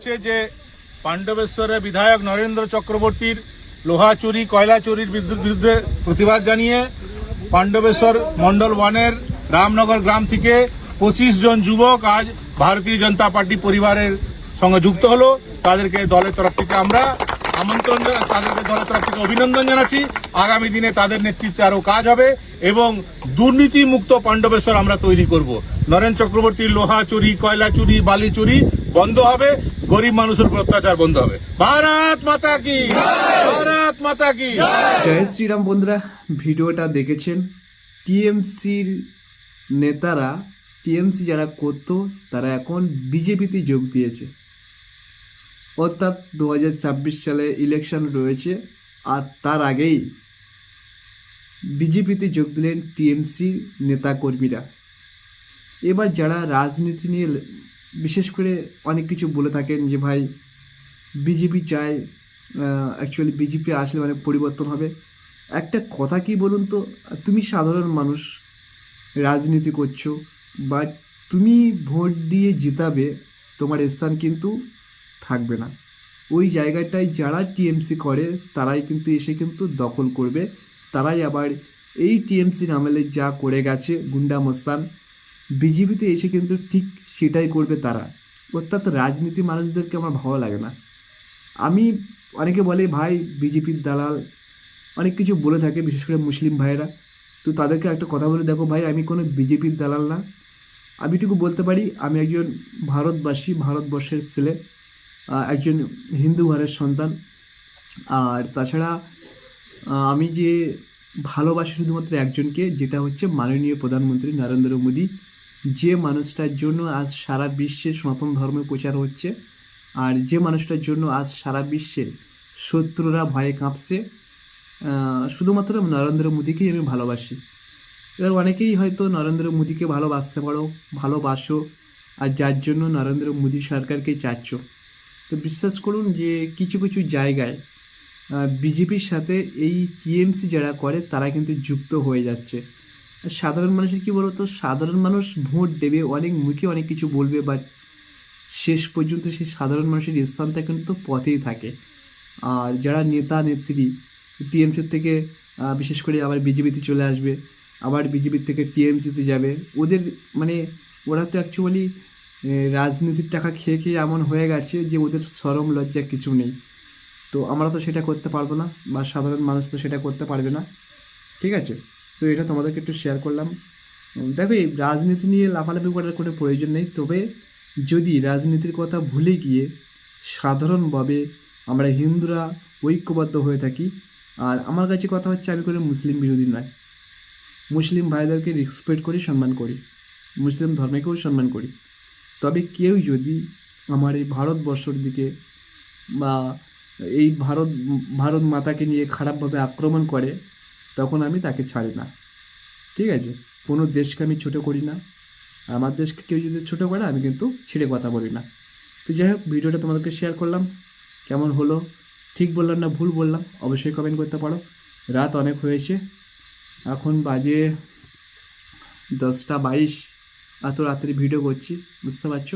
হচ্ছে যে পাণ্ডবেশ্বরের বিধায়ক নরেন্দ্র চক্রবর্তীর লোহা চুরি, কয়লা চুরির বিরুদ্ধে- প্রতিবাদ জানিয়ে পাণ্ডবেশ্বর মন্ডল ওয়ানের রামনগর গ্রাম থেকে পঁচিশ জন যুবক আজ ভারতীয় জনতা পার্টি পরিবারের সঙ্গে যুক্ত হলো। তাদেরকে দলের তরফ থেকে আমরা আমন্ত্রণ তাদেরকে দলের তরফ থেকে অভিনন্দন জানাচ্ছি। আগামী দিনে তাদের নেতৃত্বে আরও কাজ হবে এবং দুর্নীতি মুক্ত পাণ্ডবেশ্বর আমরা তৈরি করব। নরেন চক্রবর্তীর লোহা চুরি, কয়লা চুরি, বালি চুরি বন্ধ হবে, গরিব মানুষের উপর অত্যাচার বন্ধ হবে। ভারত মাতা কি? ভারত মাতা কি? জয় শ্রীরাম বন্ধুরা, ভিডিওটা দেখেছেন? টিএমসির নেতারা, টিএমসি যারা করতো, তারা এখন বিজেপিতে যোগ দিয়েছে। অর্থাৎ দু হাজার ছাব্বিশ সালে ইলেকশন রয়েছে, আর তার আগেই বিজেপিতে যোগ দিলেন টিএমসির নেতাকর্মীরা। এবার যারা রাজনীতি নিয়ে বিশেষ করে অনেক কিছু বলে থাকেন যে, ভাই বিজেপি চায় অ্যাকচুয়ালি বিজেপি আসলে অনেক পরিবর্তন হবে। একটা কথা কি বলুন তো, তুমি সাধারণ মানুষ, রাজনীতি করছ বাট তুমি ভোট দিয়ে জেতাবে, তোমার স্থান কিন্তু থাকবে না। ওই জায়গাটায় যারা টিএমসি করে, তারাই কিন্তু এসে কিন্তু দখল করবে। তারাই আবার এই টিএমসি নামেলে যা করে গেছে, গুন্ডা মস্তান বিজেপিতে এসে কিন্তু ঠিক সেটাই করবে তারা। অর্থাৎ রাজনীতি মানুষদেরকে আমার ভালো লাগে না। আমি অনেকে বলে, ভাই, বিজেপির দালাল। অনেক কিছু বলে থাকে, বিশেষ করে মুসলিম ভাইয়েরা। তো তাদেরকে একটা কথা বলে, দেখো ভাই, আমি কোনো বিজেপির দালাল না। আমি এটুকু বলতে পারি, আমি একজন ভারতবাসী, ভারতবর্ষের ছেলে একজন হিন্দু ঘরের সন্তান। আর তাছাড়া আমি যে ভালোবাসি শুধুমাত্র একজনকে, যেটা হচ্ছে মাননীয় প্রধানমন্ত্রী নরেন্দ্র মোদী। যে মানুষটার জন্য আজ সারা বিশ্বে সনাতন ধর্মের প্রচার হচ্ছে, আর যে মানুষটার জন্য আজ সারা বিশ্বে শত্রুরা ভয়ে কাঁপছে শুধুমাত্র নরেন্দ্র মোদীকেই আমি ভালোবাসি। এবার অনেকেই হয়তো নরেন্দ্র মোদীকে ভালোবাসতে পারো, ভালোবাসো, আর যার জন্য নরেন্দ্র মোদী সরকারকে চাচ্ছ। তো বিশ্বাস করুন যে কিছু কিছু জায়গায় বিজেপির সাথে এই টিএমসি যারা করে, তারা কিন্তু যুক্ত হয়ে যাচ্ছে। সাধারণ মানুষের কী বলতো? সাধারণ মানুষ ভোট দেবে, অনেক মুখে অনেক কিছু বলবে বাট শেষ পর্যন্ত সেই সাধারণ মানুষের স্থানটা কিন্তু পথেই থাকে। আর যারা নেতা, নেত্রী টিএমসির থেকে বিশেষ করে আবার বিজেপিতে চলে আসবে, আবার বিজেপির থেকে টিএমসিতে যাবে, ওদের মানে ওরা তো অ্যাকচুয়ালি রাজনীতির টাকা খেয়ে খেয়ে এমন হয়ে গেছে যে ওদের সরম লজ্জা কিছু নেই। তো আমরা তো সেটা করতে পারব না, বা সাধারণ মানুষ তো সেটা করতে পারবে না। ঠিক আছে? তো এটা তোমাদেরকে একটু শেয়ার করলাম। দেখো, এই রাজনীতি নিয়ে লাফালাফি করার কোনো প্রয়োজন নেই। তবে যদি রাজনীতির কথা ভুলে গিয়ে সাধারণভাবে আমরা হিন্দুরা ঐক্যবদ্ধ হয়ে থাকি, আর আমার কাছে কথা হচ্ছে আমি কোনো মুসলিম বিরোধী নয়। মুসলিম ভাইদেরকে রেসপেক্ট করি, সম্মান করি। মুসলিম ধর্মকেও সম্মান করি। তবে কেউ যদি আমার এই ভারতবর্ষর দিকে বা এই ভারত ভারত মাতাকে নিয়ে খারাপভাবে আক্রমণ করে তখন আমি তাকে ছাড়ি না। ঠিক আছে? কোনো দেশকে আমি ছোটো করি না। আমার দেশকে কেউ যদি ছোটো করে, আমি কিন্তু ছেড়ে কথা বলি না। তো যাই হোক, ভিডিওটা তোমাদেরকে শেয়ার করলাম। কেমন হলো? ঠিক বললাম না ভুল বললাম? অবশ্যই কমেন্ট করতে পারো। রাত অনেক হয়েছে। এখন বাজে দশটা বাইশ। এত রাত্রি ভিডিও করছি, বুঝতে পারছ?